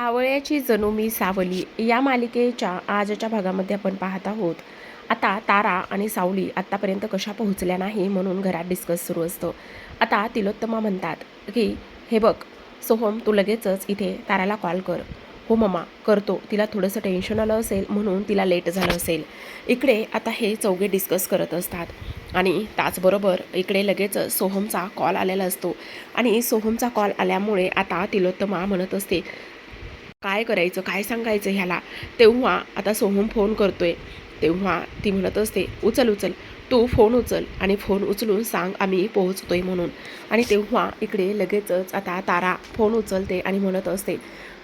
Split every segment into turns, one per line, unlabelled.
आवळ्याची जणू मी सावली या मालिकेच्या आजच्या भागामध्ये आपण पाहत आहोत. आता तारा आणि सावली आत्तापर्यंत कशा पोहोचल्या नाही म्हणून घरात डिस्कस सुरू असतं. आता तिलोत्तमा म्हणतात की हे बघ सोहम तू लगेचच इथे ताराला कॉल कर. हो मम्मा करतो. तिला थोडंसं टेन्शन आलं असेल म्हणून तिला लेट झालं असेल. इकडे आता हे चौघे डिस्कस करत असतात. आणि त्याचबरोबर इकडे लगेच सोहमचा कॉल आलेला असतो. आणि सोहमचा कॉल आल्यामुळे आता तिलोत्तमा म्हणत असते काय करायचं काय सांगायचं ह्याला? तेव्हा आता सोहम फोन करतोय. तेव्हा ती म्हणत असते उचल उचल. तू फोन उचल आणि फोन उचलून सांग आम्ही पोहोचतोय म्हणून. आणि तेव्हा इकडे लगेचच आता तारा फोन उचलते आणि म्हणत असते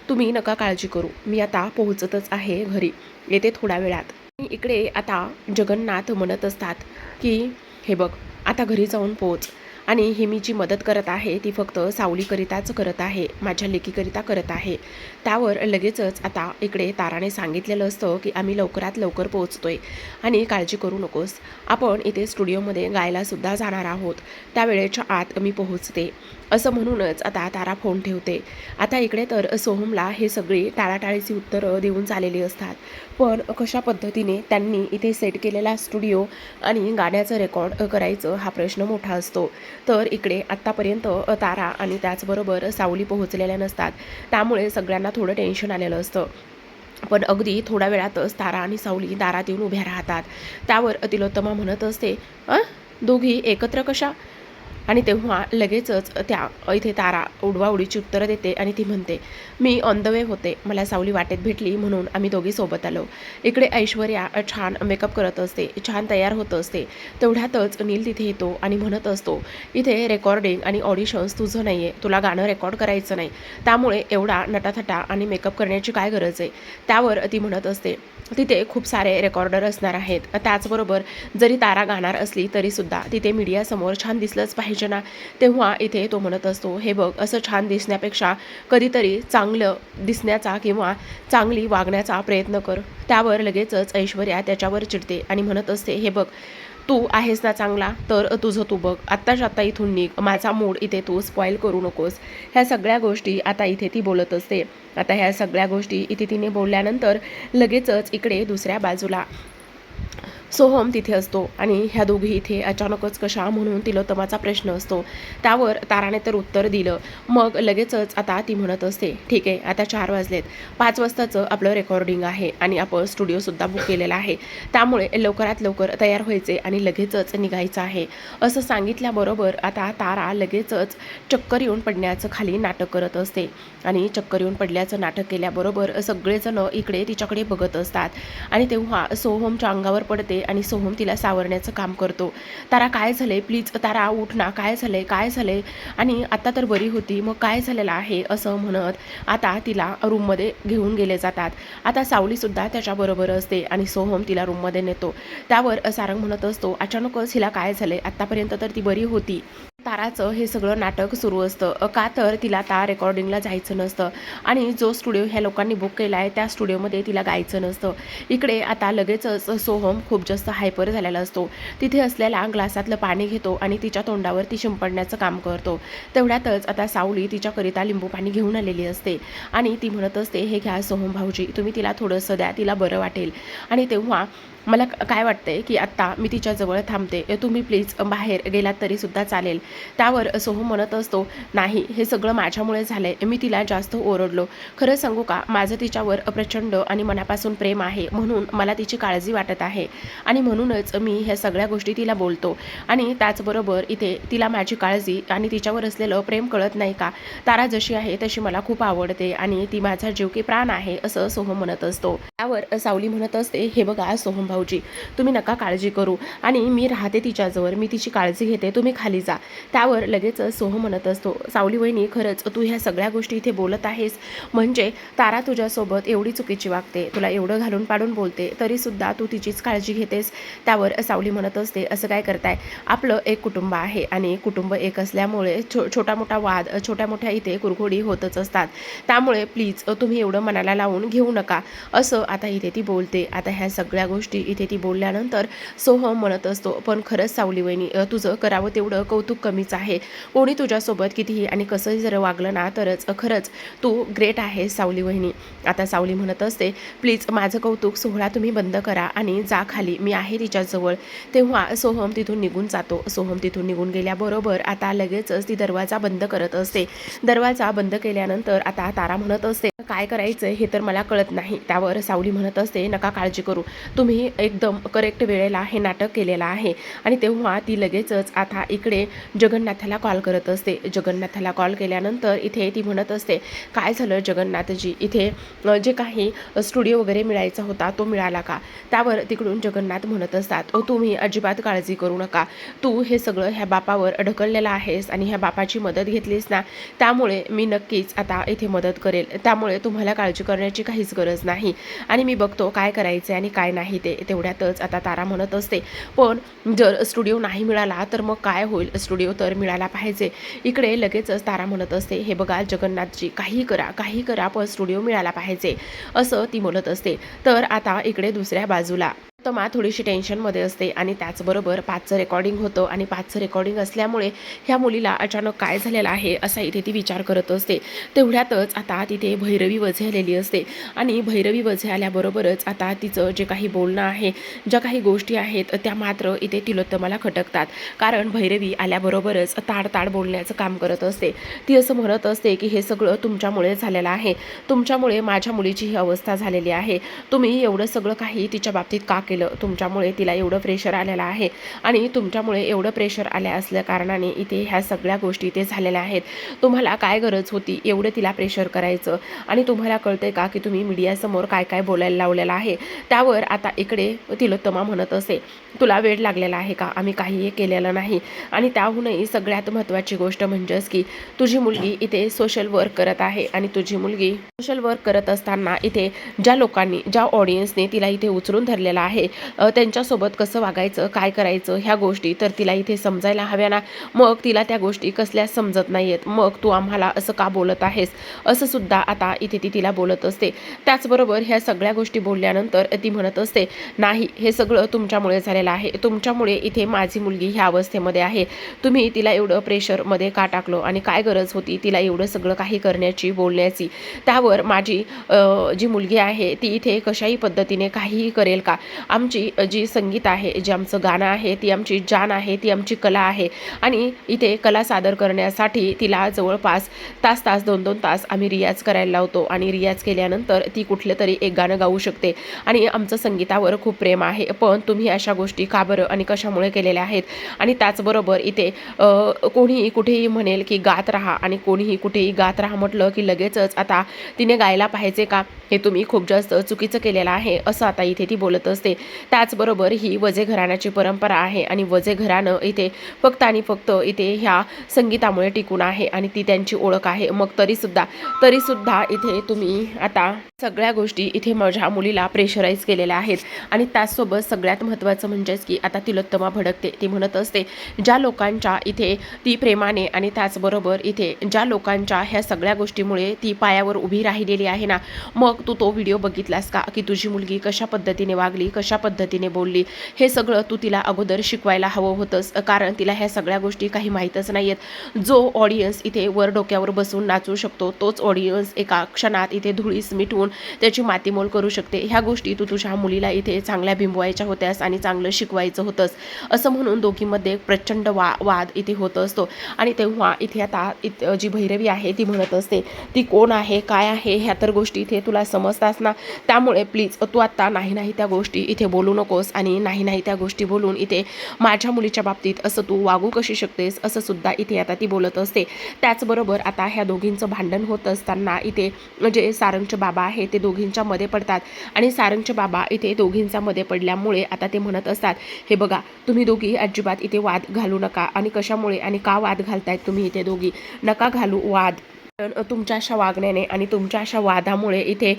तुम्ही नका काळजी करू. मी आता पोहोचतच आहे घरी. येते थोड्या वेळात. इकडे आता जगन्नाथ म्हणत असतात की हे बघ आता घरी जाऊन पोहोच. आणि ही मी जी मदत करत आहे ती फक्त सावलीकरिताच करत आहे माझ्या लेकीकरिता करत आहे. त्यावर लगेचच आता इकडे ताराने सांगितलेलं असतं की आम्ही लवकरात लवकर पोहोचतोय आणि काळजी करू नकोस. आपण इथे स्टुडिओमध्ये गायलासुद्धा जाणार आहोत. त्या वेळेच्या आत मी पोहोचते. असं म्हणूनच आता तारा फोन ठेवते. आता इकडे तर सोहमला हे सगळी टाळाटाळीची उत्तरं देऊन चाललेली असतात. पण कशा पद्धतीने त्यांनी इथे सेट केलेला स्टुडिओ आणि गाण्याचं रेकॉर्ड करायचं हा प्रश्न मोठा असतो. तर इकडे आत्तापर्यंत तारा आणि त्याचबरोबर सावली पोहोचलेल्या नसतात. त्यामुळे सगळ्यांना थोडं टेन्शन आलेलं असतं. पण अगदी थोड्या वेळातच तारा आणि सावली दारात येऊन उभ्या राहतात. त्यावर तिलोत्तमा म्हणत असते दोघी एकत्र कशा? आणि तेव्हा लगेचच त्या इथे तारा उडवाउडीची उत्तरं देते आणि ती म्हणते मी ऑन द वे होते. मला सावली वाटेत भेटली म्हणून आम्ही दोघी सोबत आलो. इकडे ऐश्वर्या छान मेकअप करत असते छान तयार होत असते. तेवढ्यातच नील तिथे येतो आणि म्हणत असतो इथे रेकॉर्डिंग आणि ऑडिशन्स तुझं नाही आहे तुला गाणं रेकॉर्ड करायचं नाही. त्यामुळे एवढा नटाथटा आणि मेकअप करण्याची काय गरज आहे? त्यावर ती म्हणत असते तिथे खूप सारे रेकॉर्डर असणार आहेत. त्याचबरोबर जरी तारा गाणार असली तरीसुद्धा तिथे मीडियासमोर छान दिसलंच पाहिजे ना? तेव्हा इथे तो म्हणत असतो हे बघ असं छान दिसण्यापेक्षा कधीतरी चांगलं दिसण्याचा किंवा चांगली वागण्याचा प्रयत्न कर. त्यावर लगेचच ऐश्वर्या त्याच्यावर चिडते आणि म्हणत असते हे बघ तू आहेस ना चांगला तर तुझं तू बघ. आत्ताच आत्ता इथून निघ. माझा मूड इथे तू स्पॉईल करू नकोस. ह्या सगळ्या गोष्टी आता इथे ती बोलत असते. आता ह्या सगळ्या गोष्टी इथे तिने बोलल्यानंतर लगेचच इकडे दुसऱ्या बाजूला. सोहम तिथे असतो आणि ह्या दोघी इथे अचानकच कशा म्हणून तिलोत्तमाचा प्रश्न असतो त्यावर ताराने तर उत्तर दिलं. मग लगेचच आता ती म्हणत असते ठीक आहे आता चार वाजलेत. पाच वाजताचं आपलं रेकॉर्डिंग आहे आणि आपण स्टुडिओसुद्धा बुक केलेला आहे. त्यामुळे लवकरात लवकर तयार व्हायचे आणि लगेचच निघायचं आहे. असं सांगितल्याबरोबर आता तारा लगेचच चक्कर येऊन पडण्याचं खाली नाटक करत असते. आणि चक्कर येऊन पडल्याचं नाटक केल्याबरोबर सगळेजण इकडे तिच्याकडे बघत असतात. आणि तेव्हा सोहमच्या अंगावर पडते आणि सोहम तिला सावरण्याचं काम करतो. तारा काय झालं आहे प्लीज तारा उठ ना. काय झालंय? काय झालंय? आणि आत्ता तर बरी होती. मग काय झालेलं आहे असं म्हणत आता तिला रूममध्ये घेऊन गेले जातात. आता सावलीसुद्धा त्याच्याबरोबर असते आणि सोहम तिला रूममध्ये नेतो. त्यावर सारंग म्हणत असतो अचानकच हिला काय झालं आहे आत्तापर्यंत तर ती बरी होती. ताराचं हे सगळं नाटक सुरू असतं. का तर तिला आता रेकॉर्डिंगला जायचं नसतं. आणि जो स्टुडिओ ह्या लोकांनी बुक केला आहे त्या स्टुडिओमध्ये तिला गायचं नसतं. इकडे आता लगेचच सोहम खूप जास्त हायपर झालेला असतो. तिथे असलेल्या ग्लासातलं पाणी घेतो आणि तिच्या तोंडावर ती शिंपडण्याचं काम करतो. तेवढ्यातच आता सावली तिच्याकरिता लिंबू पाणी घेऊन आलेली असते. आणि ती म्हणत असते हे घ्या सोहम भाऊजी तुम्ही तिला थोडंसं द्या तिला बरं वाटेल. आणि तेव्हा मला क- काय वाटतंय की आत्ता मी तिच्याजवळ थांबते. तुम्ही प्लीज बाहेर गेलात तरीसुद्धा चालेल. त्यावर सोहम म्हणत असतो नाही हे सगळं माझ्यामुळे झालं आहे मी तिला जास्त ओरडलो. खरं सांगू का माझं तिच्यावर प्रचंड आणि मनापासून प्रेम आहे म्हणून मला तिची काळजी वाटत आहे. आणि म्हणूनच मी ह्या सगळ्या गोष्टी तिला बोलतो. आणि त्याचबरोबर इथे तिला माझी काळजी आणि तिच्यावर असलेलं प्रेम कळत नाही का? तारा जशी आहे तशी मला खूप आवडते आणि ती माझा जीव की प्राण आहे असं सोहम म्हणत असतो. त्यावर सावली म्हणत असते हे बघा सोहम भाऊजी तुम्ही नका काळजी करू. आणि मी राहते तिच्याजवळ मी तिची काळजी घेते तुम्ही खाली जा. त्यावर लगेच सोह म्हणत असतो सावली वहिनी खरंच तू ह्या सगळ्या गोष्टी इथे बोलत आहेस. म्हणजे तारा तुझ्यासोबत एवढी चुकीची वागते तुला एवढं घालून पाडून बोलते तरीसुद्धा तू तिचीच काळजी घेतेस. त्यावर सावली म्हणत असते असं काय करताय? आपलं एक कुटुंब आहे आणि कुटुंब एक असल्यामुळे छो छोटा मोठा वाद छोट्या मोठ्या इथे कुरघोडी होतच असतात. त्यामुळे प्लीज तुम्ही एवढं मनाला लावून घेऊ नका. असं आता इथे ती बोलते. आता ह्या सगळ्या गोष्टी इथे ती बोलल्यानंतर सोहम म्हणत असतो पण खरंच सावली वहिनी तुझं करावं तेवढं कौतुक कमीच आहे. कोणी तुझ्यासोबत कितीही आणि कसंही जर वागलं ना तरच खरंच तू ग्रेट आहे सावली वहिनी. आता सावली म्हणत असते प्लीज माझं कौतुक सोहळा तुम्ही बंद करा आणि जा खाली मी आहे तिच्याजवळ तेव्हा सोहम तिथून निघून जातो. सोहम तिथून निघून गेल्याबरोबर आता लगेचच ती दरवाजा बंद करत असते. दरवाजा बंद केल्यानंतर आता तारा म्हणत असते काय करायचं हे तर मला कळत नाही. त्यावर सावली म्हणत असते नका काळजी करू. तुम्ही एकदम करेक्ट वेळेला हे नाटक केलेलं आहे. आणि तेव्हा ती लगेचच आता इकडे जगन्नाथाला कॉल करत असते. जगन्नाथाला कॉल केल्यानंतर इथे ती म्हणत असते काय झालं जगन्नाथजी? इथे जे काही स्टुडिओ वगैरे मिळायचा होता तो मिळाला का? त्यावर तिकडून जगन्नाथ म्हणत असतात तुम्ही अजिबात काळजी करू नका. तू हे सगळं ह्या बापावर ढकललेलं आहेस आणि ह्या बापाची मदत घेतलीस ना त्यामुळे मी नक्कीच आता इथे मदत करेल. त्यामुळे तुम्हाला काळजी करण्याची काहीच गरज नाही. आणि मी बघतो काय करायचे आणि काय नाही ते. तेवढ्यातच आता तारा म्हणत असते. पण जर स्टुडिओ नाही मिळाला तर मग काय होईल? स्टुडिओ तर मिळाला पाहिजे. इकडे लगेचच तारा म्हणत असते हे बघा जगन्नाथजी काही करा काही करा पण स्टुडिओ मिळाला पाहिजे. असं ती म्हणत असते. तर आता इकडे दुसऱ्या बाजूला. तमा थोडीशी टेन्शनमध्ये असते आणि त्याचबरोबर पाचचं रेकॉर्डिंग होतं आणि पाचचं रेकॉर्डिंग असल्यामुळे ह्या मुलीला अचानक काय झालेलं आहे असा इथे ती विचार करत असते. तेवढ्यातच आता तिथे भैरवी वझे आलेली असते आणि भैरवी वझे आल्याबरोबरच आता तिचं जे काही बोलणं आहे ज्या काही गोष्टी आहेत त्या मात्र इथे तिलोत्तमाला खटकतात. कारण भैरवी आल्याबरोबरच ताड ताड बोलण्याचं काम करत असते. ती असं म्हणत असते की हे सगळं तुमच्यामुळे झालेलं आहे. तुमच्यामुळे माझ्या मुलीची ही अवस्था झालेली आहे. तुम्ही एवढं सगळं काही तिच्या बाबतीत का केलं. तुमच्यामुळे तिला एवढं प्रेशर आलेलं आहे. आणि तुमच्यामुळे एवढं प्रेशर आल्या असल्या कारणाने इथे ह्या सगळ्या गोष्टी इथे झालेल्या आहेत. तुम्हाला काय गरज होती? एवढं तिला प्रेशर करायचं. आणि तुम्हाला कळतंय का की तुम्ही मीडियासमोर काय काय बोलायला लावलेलं आहे? त्यावर आता इकडे तिलोत्तमा म्हणत असे तुला वेळ लागलेला आहे का? आम्ही काहीही केलेलं नाही. आणि त्याहूनही सगळ्यात महत्त्वाची गोष्ट म्हणजेच की तुझी मुलगी इथे सोशल वर्क करत आहे. आणि तुझी मुलगी सोशल वर्क करत असताना इथे ज्या लोकांनी ज्या ऑडियन्सने तिला इथे उचलून धरलेलं आहे आहे. त्यांच्यासोबत कसं वागायचं काय करायचं ह्या गोष्टी तर तिला इथे समजायला हव्या ना. मग तिला त्या गोष्टी कसल्या समजत नाही आहेत मग तू आम्हाला असं का बोलत आहेस? असं सुद्धा आता इथे ती तिला बोलत असते. त्याचबरोबर ह्या सगळ्या गोष्टी बोलल्यानंतर ती म्हणत असते नाही हे सगळं तुमच्यामुळे झालेलं आहे. तुमच्यामुळे इथे माझी मुलगी ह्या अवस्थेमध्ये आहे. तुम्ही तिला एवढं प्रेशरमध्ये का टाकलं आणि काय गरज होती तिला एवढं सगळं काही करण्याची बोलण्याची? त्यावर माझी जी मुलगी आहे ती इथे कशाही पद्धतीने काहीही करेल का? आमची जी संगीत आहे जे आमचं गाणं आहे ती आमची जान आहे ती आमची कला आहे. आणि इथे कला सादर करण्यासाठी तिला जवळपास तास तास दोन दोन तास आम्ही रियाज करायला लावतो. आणि रियाज केल्यानंतर ती कुठलं तरी एक गाणं गाऊ शकते. आणि आमचं संगीतावर खूप प्रेम आहे. पण तुम्ही अशा गोष्टी का बरं आणि कशामुळे केलेल्या आहेत? आणि त्याचबरोबर इथे कोणीही कुठेही म्हणेल की गात राहा आणि कोणीही कुठेही गात राहा म्हटलं की लगेचच आता तिने गायला पाहिजे का? हे तुम्ही खूप जास्त चुकीचं केलेलं आहे असं आता इथे ती बोलत असते. त्याचबरोबर ही वजे घराण्याची परंपरा आहे आणि वजे घराणं इथे फक्त आणि फक्त इथे ह्या संगीतामुळे टिकून आहे आणि ती त्यांची ओळख आहे. मग तरीसुद्धा तरीसुद्धा इथे तुम्ही आता सगळ्या गोष्टी इथे माझ्या मुलीला प्रेशराईज केलेल्या आहेत. आणि त्याचसोबत सगळ्यात महत्त्वाचं म्हणजेच की आता तिलोत्तमा भडकते ती म्हणत असते ज्या लोकांच्या इथे ती प्रेमाने आणि त्याचबरोबर इथे ज्या लोकांच्या ह्या सगळ्या गोष्टीमुळे ती पायावर उभी राहिलेली आहे ना मग तू तो व्हिडिओ बघितलास का? की तुझी मुलगी कशा पद्धतीने वागली कशा पद्धतीने बोलली. हे सगळं तू तिला अगोदर शिकवायला हवं होतंस कारण तिला ह्या सगळ्या गोष्टी काही माहीतच नाही आहेत जो ऑडियन्स इथे वर डोक्यावर बसून नाचू शकतो तोच ऑडियन्स एका क्षणात इथे धुळीस मिटवून त्याची मातीमोल करू शकते. ह्या गोष्टी तू तुझ्या मुलीला इथे चांगल्या बिंबवायच्या होत्यास आणि चांगलं शिकवायचं होतंस. असं म्हणून दोघीमध्ये प्रचंड वा वाद इथे होत असतो. आणि तेव्हा इथे आता इत जी भैरवी आहे ती म्हणत असते ती कोण आहे? काय आहे? ह्या तर गोष्टी इथे तुला समजतास ना? त्यामुळे प्लीज तू आत्ता नाही नाही त्या गोष्टी इथे बोलू नकोस आणि नाही नाही त्या गोष्टी बोलून इथे माझ्या मुलीच्या बाबतीत असं तू वागू कशी शकतेस असं सुद्धा इथे आता ती बोलत असते. त्याचबरोबर आता ह्या दोघींचं भांडण होत असताना इथे जे सारंगचे बाबा आहे ते दोघींच्या मध्ये पडतात आणि सारंगचे बाबा इथे दोघींच्या मध्ये पडल्यामुळे आता ते म्हणत असतात हे बघा तुम्ही दोघी अजिबात इथे वाद घालू नका आणि कशामुळे आणि का वाद घालतायत तुम्ही इथे दोघी? नका घालू वाद. तुमच्या अशा वागण्याने आणि तुमच्या अशा वादामुळे इथे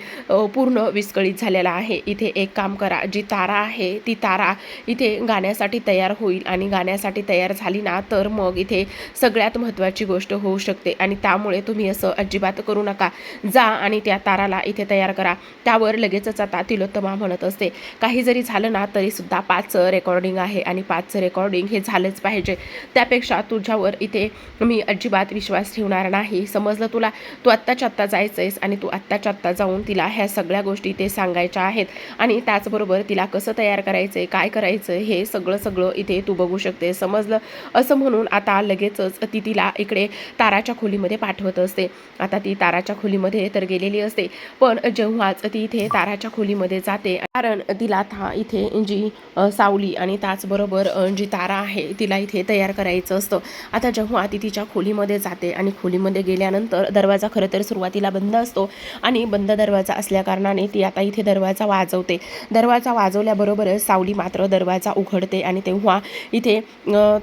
पूर्ण विस्कळीत झालेला आहे. इथे एक काम करा. जी तारा आहे ती तारा इथे गाण्यासाठी तयार होईल आणि गाण्यासाठी तयार झाली ना तर मग इथे सगळ्यात महत्त्वाची गोष्ट होऊ शकते आणि त्यामुळे तुम्ही असं अजिबात करू नका. जा आणि त्या ताराला इथे तयार करा. त्यावर लगेचच आता तिलोत्तमा म्हणत असते. काही जरी झालं ना तरीसुद्धा पाचचं रेकॉर्डिंग आहे आणि पाचचं रेकॉर्डिंग हे झालंच पाहिजे. त्यापेक्षा तुझ्यावर इथे मी अजिबात विश्वास ठेवणार नाही. समजलं तुला तू आत्ताच्या आत्ता जायचं आहेस आणि तू आत्ताच्या आत्ता जाऊन तिला ह्या सगळ्या गोष्टी ते सांगायच्या आहेत. आणि त्याचबरोबर तिला कसं तयार करायचं आहे काय करायचं हे सगळं सगळं इथे तू बघू शकते. समजलं? असं म्हणून आता लगेचच ती तिला इकडे ताराच्या खोलीमध्ये पाठवत असते. आता ती ताराच्या खोलीमध्ये तर गेलेली असते पण जेव्हाच ती इथे ताराच्या खोलीमध्ये जाते कारण तिला आता इथे जी सावली आणि त्याचबरोबर जी तारा आहे तिला इथे तयार करायचं असतं. आता जेव्हा ती तिच्या खोलीमध्ये जाते आणि खोलीमध्ये गेल्यानंतर दरवाजा खरं तर सुरुवातीला बंद असतो आणि बंद दरवाजा असल्याकारणाने ती आता इथे दरवाजा वाजवते. दरवाजा वाजवल्याबरोबरच सावली मात्र दरवाजा उघडते आणि तेव्हा इथे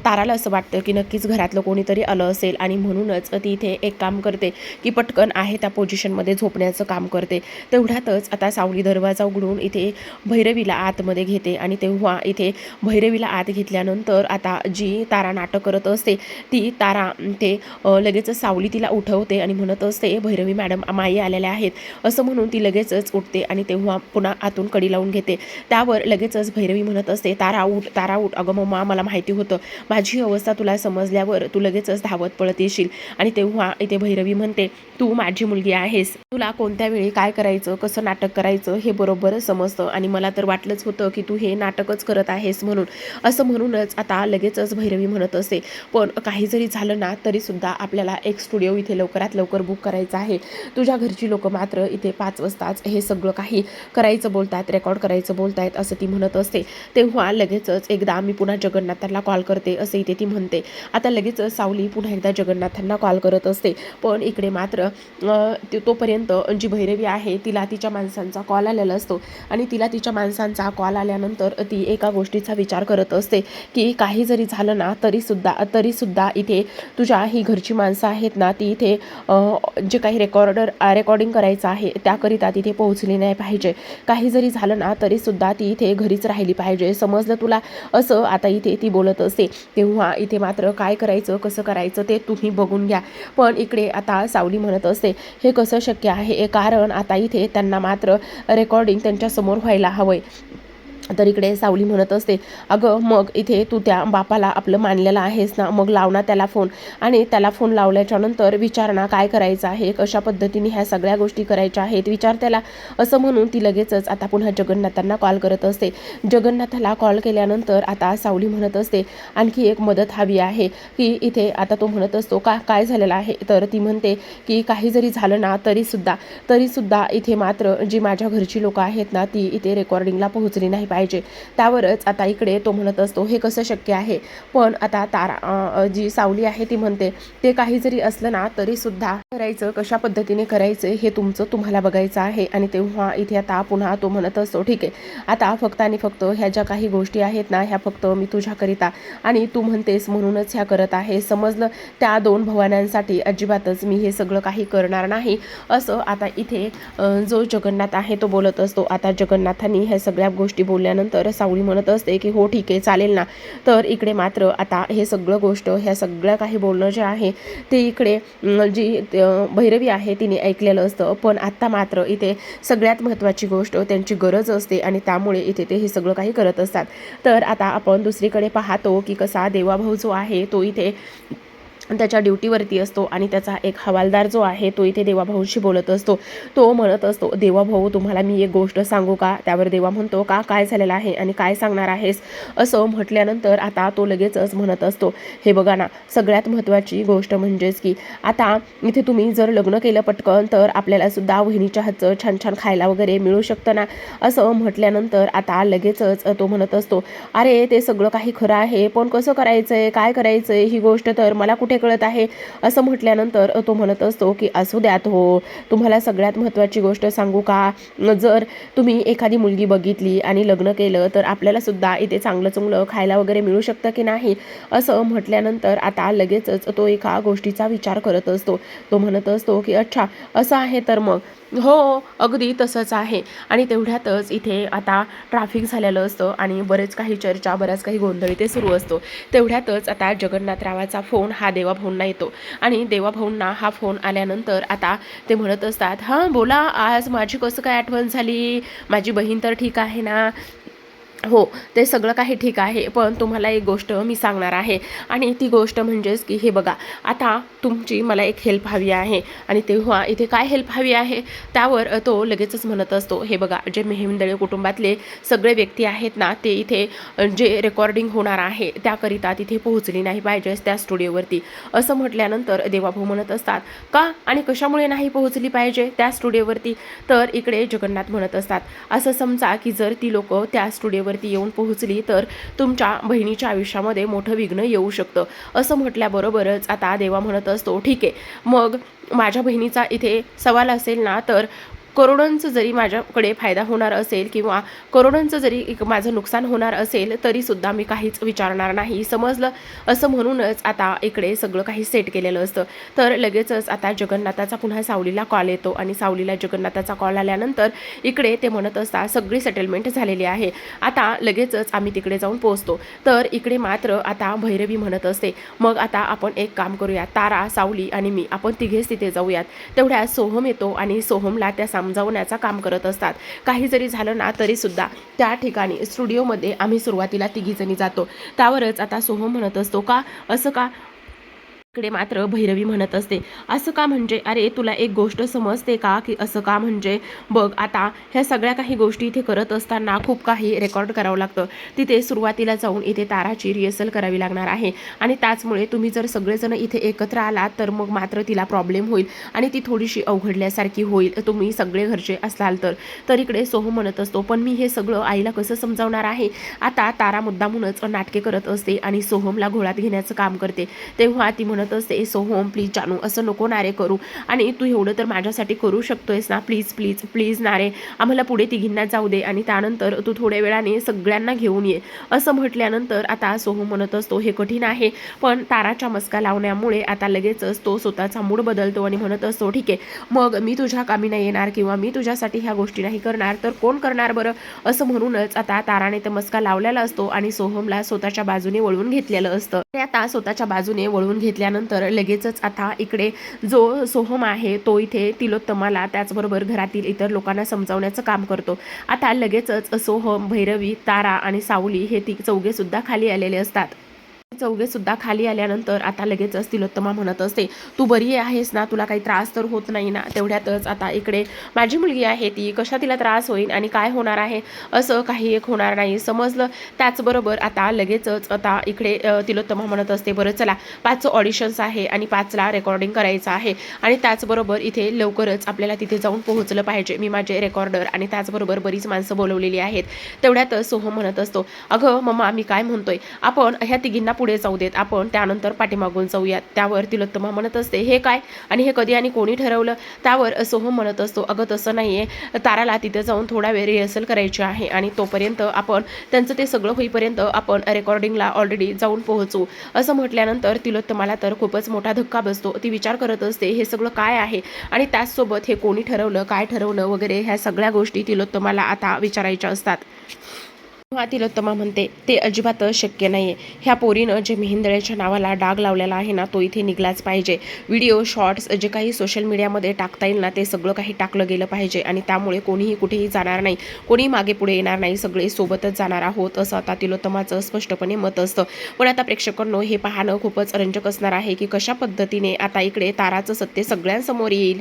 ताराला असं वाटतं की नक्कीच घरातलं कोणीतरी आलं असेल आणि म्हणूनच ती इथे एक काम करते की पटकन आहे त्या पोझिशनमध्ये झोपण्याचं काम करते. तेवढ्यातच आता सावली दरवाजा उघडून इथे भैरवीला आतमध्ये घेते आणि तेव्हा इथे भैरवीला आत घेतल्यानंतर आता जी तारा नाटक करत असते ती तारा ते लगेचच सावली तिला उठवते आणि म्हणत असते भैरवी मॅडम माई आलेल्या आहेत. असं म्हणून ती लगेचच उठते आणि तेव्हा पुन्हा आतून कडी लावून घेते. त्यावर लगेचच भैरवी म्हणत असते तारा उठ तारा उठ. अगं मम्मा मला माहिती होतं. माझी अवस्था तुला समजल्यावर तू लगेचच धावत पळत येशील. आणि तेव्हा इथे भैरवी म्हणते तू माझी मुलगी आहेस. तुला कोणत्या वेळी काय करायचं कसं नाटक करायचं हे बरोबर समजतं आणि मला तर वाटलंच होतं की तू हे नाटकच करत आहेस म्हणून. असं म्हणूनच आता लगेचच भैरवी म्हणत असते पण काही जरी झालं ना तरीसुद्धा आपल्याला एक स्टुडिओ इथे लवकरात लवकर बुक करायचं आहे. तुझ्या घरची लोक मात्र इथे पाच वाजताच हे सगळं काही करायचं बोलतात रेकॉर्ड करायचं बोलतायत असं ती म्हणत असते. तेव्हा लगेचच एकदा आम्ही पुन्हा जगन्नाथांना कॉल करते असं इथे ती म्हणते. आता लगेचच सावली पुन्हा एकदा जगन्नाथांना कॉल करत असते. पण इकडे मात्र ते- तोपर्यंत जी भैरवी आहे तिला तिच्या माणसांचा कॉल आलेला असतो. आणि तिला तिच्या माणसांचा कॉल आल्यानंतर ती एका गोष्टीचा विचार करत असते की काही जरी झालं ना तरीसुद्धा तरीसुद्धा इथे तुझ्या ही घरची माणसं आहेत ना ती इथे जे काही रेकॉर्डर रेकॉर्डिंग करायचं आहे त्याकरिता तिथे पोहोचली नाही पाहिजे. काही जरी झालं ना तरीसुद्धा ती इथे घरीच राहिली पाहिजे. समजलं तुला? असं आता इथे ती बोलत असते. तेव्हा इथे मात्र काय करायचं कसं करायचं ते तुम्ही बघून घ्या. पण इकडे आता सावली म्हणत असते हे कसं शक्य आहे? कारण आता इथे त्यांना मात्र रेकॉर्डिंग त्यांच्यासमोर व्हायला हवंय. तर इकडे सावली म्हणत असते अगं मग इथे तू त्या बापाला आपलं मानलेलं आहेस ना? मग लाव ना त्याला फोन आणि त्याला फोन लावल्याच्यानंतर विचारणा विचार ना काय करायचं आहे कशा पद्धतीने ह्या सगळ्या गोष्टी करायच्या आहेत विचार त्याला असं म्हणून ती लगेचच आता पुन्हा जगन्नाथांना कॉल करत असते. जगन्नाथाला कॉल केल्यानंतर आता सावली म्हणत असते आणखी एक मदत हवी आहे की इथे आता तो म्हणत असतो का काय झालेलं आहे? तर ती म्हणते की काही जरी झालं ना तरीसुद्धा तरीसुद्धा इथे मात्र जी माझ्या घरची लोकं आहेत ना ती इथे रेकॉर्डिंगला पोहोचली नाही पाहिजे. त्यावरच आता इकडे तो म्हणत असतो हे कसं शक्य आहे? पण आता तारा जी सावली आहे ती म्हणते ते काही जरी असलं ना तरीसुद्धा करायचं कशा पद्धतीने करायचं हे तुमचं तुम्हाला बघायचं आहे. आणि तेव्हा इथे आता पुन्हा तो म्हणत असतो ठीक आहे आता फक्त आणि फक्त ह्या ज्या काही गोष्टी आहेत ना ह्या फक्त मी तुझ्याकरिता आणि तू म्हणतेस म्हणूनच ह्या करत आहे. समजलं? त्या दोन भवान्यांसाठी अजिबातच मी हे सगळं काही करणार नाही. असं आता इथे जो जगन्नाथ आहे तो बोलत असतो. आता जगन्नाथांनी ह्या सगळ्या गोष्टी बोलल्या बोलल्यानंतर सावळी म्हणत असते की हो ठीक आहे चालेल ना. तर इकडे मात्र आता हे सगळं गोष्ट ह्या सगळ्या काही बोलणं जे आहे ते इकडे जी भैरवी आहे तिने ऐकलेलं असतं. पण आत्ता मात्र इथे सगळ्यात महत्त्वाची गोष्ट त्यांची गरज असते आणि त्यामुळे इथे ते हे सगळं काही करत असतात. तर आता आपण दुसरीकडे पाहतो की कसा देवाभाऊ जो आहे तो इथे त्याच्या ड्युटीवरती असतो आणि त्याचा एक हवालदार जो आहे तो इथे देवाभाऊशी बोलत असतो. तो म्हणत असतो देवाभाऊ तुम्हाला मी एक गोष्ट सांगू का? त्यावर देवा म्हणतो का? काय झालेलं आहे आणि काय सांगणार आहेस? असं म्हटल्यानंतर आता तो लगेचच म्हणत असतो हे बघा ना सगळ्यात महत्त्वाची गोष्ट म्हणजेच की आता इथे तुम्ही जर लग्न केलं पटकन तर आपल्याला सुद्धा वहिनीच्या हातचं छान छान खायला वगैरे मिळू शकतं ना? असं म्हटल्यानंतर आता लगेचच तो म्हणत असतो अरे ते सगळं काही खरं आहे पण कसं करायचं आहे काय करायचं आहे ही गोष्ट तर मला कुठे कळत आहे. असं म्हटल्यानंतर तो म्हणत असतो की असू द्यात हो तुम्हाला सगळ्यात महत्त्वाची गोष्ट सांगू का? जर तुम्ही एखादी मुलगी बघितली आणि लग्न केलं तर आपल्याला सुद्धा इथे चांगलं चांगलं खायला वगैरे मिळू शकतं की नाही? असं म्हटल्यानंतर आता लगेचच तो एका गोष्टीचा विचार करत असतो. तो म्हणत असतो की अच्छा असं आहे तर मग हो, हो अगदी तसंच आहे. आणि तेवढ्यातच इथे आता ट्रॅफिक झालेलं असतं आणि बरेच काही चर्चा बराच काही गोंधळ इथे सुरू असतो. तेवढ्यातच आता जगन्नाथरावाचा फोन हा देवाभाऊंना येतो. आणि देवाभाऊंना हा फोन आल्यानंतर आता ते म्हणत असतात हां बोला आज माझी कसं काय आठवण झाली? माझी बहीण तर ठीक आहे ना? हो ते सगळं काही ठीक आहे पण तुम्हाला एक गोष्ट मी सांगणार आहे. आणि ती गोष्ट म्हणजेच की हे बघा आता तुमची मला एक हेल्प हवी आहे. आणि तेव्हा इथे काय हेल्प हवी आहे? त्यावर तो लगेचच म्हणत असतो हे बघा जे मेहेंदळे कुटुंबातले सगळे व्यक्ती आहेत ना ते इथे जे रेकॉर्डिंग होणार आहे त्याकरिता तिथे पोहोचली नाही पाहिजेस त्या स्टुडिओवरती असं म्हटल्यानंतर देवाभाऊ म्हणत असतात का आणि कशामुळे नाही पोहोचली पाहिजे त्या स्टुडिओवरती तर इकडे जगन्नाथ म्हणत असतात असं समजा की जर ती लोक त्या स्टुडिओवर स्टुडिओवरती येऊन पोहोचली तर तुमच्या बहिणीच्या आयुष्यामध्ये मोठं विघ्न येऊ शकतं. असं म्हटल्याबरोबरच आता देवा म्हणत असतो ठीक आहे मग माझ्या बहिणीचा इथे सवाल असेल ना तर करोडोंचं जरी माझ्याकडे फायदा होणार असेल किंवा करोडोंचं जरी एक माझं नुकसान होणार असेल तरीसुद्धा मी काहीच विचारणार नाही. समजलं? असं म्हणूनच आता इकडे सगळं काही सेट केलेलं असतं. तर लगेचच आता जगन्नाथाचा पुन्हा सावलीला कॉल येतो आणि सावलीला जगन्नाथाचा कॉल आल्यानंतर इकडे ते म्हणत असता सगळी सेटलमेंट झालेली आहे. आता लगेचच आम्ही तिकडे जाऊन पोहोचतो. तर इकडे मात्र आता भैरवी म्हणत असते मग आता आपण एक काम करूया तारा सावली आणि मी आपण तिघेच तिथे जाऊयात. तेवढ्या सोहम येतो आणि सोहमला त्या समजावण्याचा काम करत असतात. काही जरी झालं ना तरीसुद्धा त्या ठिकाणी स्टुडिओमध्ये आम्ही सुरुवातीला तिघीजणी जातो. त्यावरच आता सोहम म्हणत असतो का? असं का? इकडे मात्र भैरवी म्हणत असते. असं का म्हणजे? अरे तुला एक गोष्ट समजते का की असं का म्हणजे? बघ आता ह्या सगळ्या काही गोष्टी इथे करत असताना खूप काही रेकॉर्ड करावं लागतं. तिथे सुरुवातीला जाऊन इथे ताराची रिहर्सल करावी लागणार आहे. आणि त्याचमुळे तुम्ही जर सगळेजण इथे एकत्र आलात तर मग मात्र तिला प्रॉब्लेम होईल आणि ती थोडीशी अवघडल्यासारखी होईल. तुम्ही सगळे घरचे असाल तर. तर इकडे सोहम म्हणत असतो पण मी हे सगळं आईला कसं समजावणार आहे? आता तारा मुद्दामूनच नाटके करत असते आणि सोहमला घोळात घेण्याचं काम करते. तेव्हा ती म्हणत असते सोहम प्लीज जानू असं नको नारे करू. आणि तू एवढं तर माझ्यासाठी करू शकतोयस ना? प्लीज प्लीज प्लीज नारे. आम्हाला पुढे तिघींना जाऊ दे आणि त्यानंतर तू थोड्या वेळाने सगळ्यांना घेऊन ये. असं म्हटल्यानंतर आता सोहम म्हणत असतो हे कठीण आहे पण ताराच्या मस्का लावण्यामुळे आता लगेचच तो स्वतःचा मूड बदलतो आणि म्हणत असतो ठीक आहे मग मी तुझ्या कामी नाही येणार किंवा मी तुझ्यासाठी ह्या गोष्टी नाही करणार तर कोण करणार बरं? असं म्हणूनच आता ताराने तर मस्का लावलेला असतो आणि सोहमला स्वतःच्या बाजूने वळवून घेतलेलं असतं. आता स्वतःच्या बाजूने वळवून घेतल्यानंतर लगेचच आता इकडे जो सोहम आहे तो इथे तिलोत्तमाला त्याचबरोबर घरातील इतर लोकांना समजावण्याचं काम करतो. आता लगेचच सोहम भैरवी तारा आणि सावली हे ती चौघे सुद्धा खाली आलेले असतात. चौघे सुद्धा खाली आल्यानंतर आता लगेचच तिलोत्तमा म्हणत असते तू बरी आहेस ना? तुला काही त्रास तर होत नाही ना? तेवढ्यातच आता इकडे माझी मुलगी आहे ती कशा तिला त्रास होईल आणि काय होणार आहे असं काही एक होणार नाही. समजलं? त्याचबरोबर आता लगेचच आता इकडे तिलोत्तमा म्हणत असते बरं चला पाच ऑडिशन्स आहे आणि पाचला रेकॉर्डिंग करायचं आहे. आणि त्याचबरोबर इथे लवकरच आपल्याला तिथे जाऊन पोहोचलं पाहिजे. मी माझे रेकॉर्डर आणि त्याचबरोबर बरीच माणसं बोलवलेली आहेत. तेवढ्यातच सोहम म्हणत असतो अगं मम्मा मी काय म्हणतोय? आपण ह्या तिघींना पुढे जाऊ देत. आपण त्यानंतर पाठीमागून जाऊयात. त्यावर तिलोत्तमा म्हणत असते हे काय? आणि हे कधी आणि कोणी ठरवलं? त्यावर सोहम म्हणत असतो अगं तसं नाही आहे ताराला तिथे जाऊन थोडा वेळ रिहर्सल करायची आहे आणि तोपर्यंत आपण त्यांचं ते सगळं होईपर्यंत आपण रेकॉर्डिंगला ऑलरेडी जाऊन पोहोचू. असं म्हटल्यानंतर तिलोत्तमाला तर खूपच मोठा धक्का बसतो. ती विचार करत असते हे सगळं काय आहे? आणि त्याचसोबत हे कोणी ठरवलं काय ठरवलं? वगैरे ह्या सगळ्या गोष्टी तिलोत्तमाला आता विचारायच्या असतात. तेव्हा तिलोत्तमा म्हणते ते अजिबातच शक्य नाही आहे ह्या पोरीनं जे मेहिंदळेच्या नावाला डाग लावलेला आहे ना तो इथे निघलाच पाहिजे. व्हिडिओ शॉर्ट्स जे काही सोशल मीडियामध्ये टाकता येईल ना ते सगळं काही टाकलं गेलं पाहिजे आणि त्यामुळे कोणीही कुठेही जाणार नाही. कोणी मागे पुढे येणार नाही. सगळे सोबतच जाणार आहोत असं आता तिलोत्तमाचं स्पष्टपणे मत असतं. पण आता प्रेक्षकांनो हे पाहणं खूपच रंजक असणार आहे की कशा पद्धतीने आता इकडे ताराचं सत्य सगळ्यांसमोर येईल?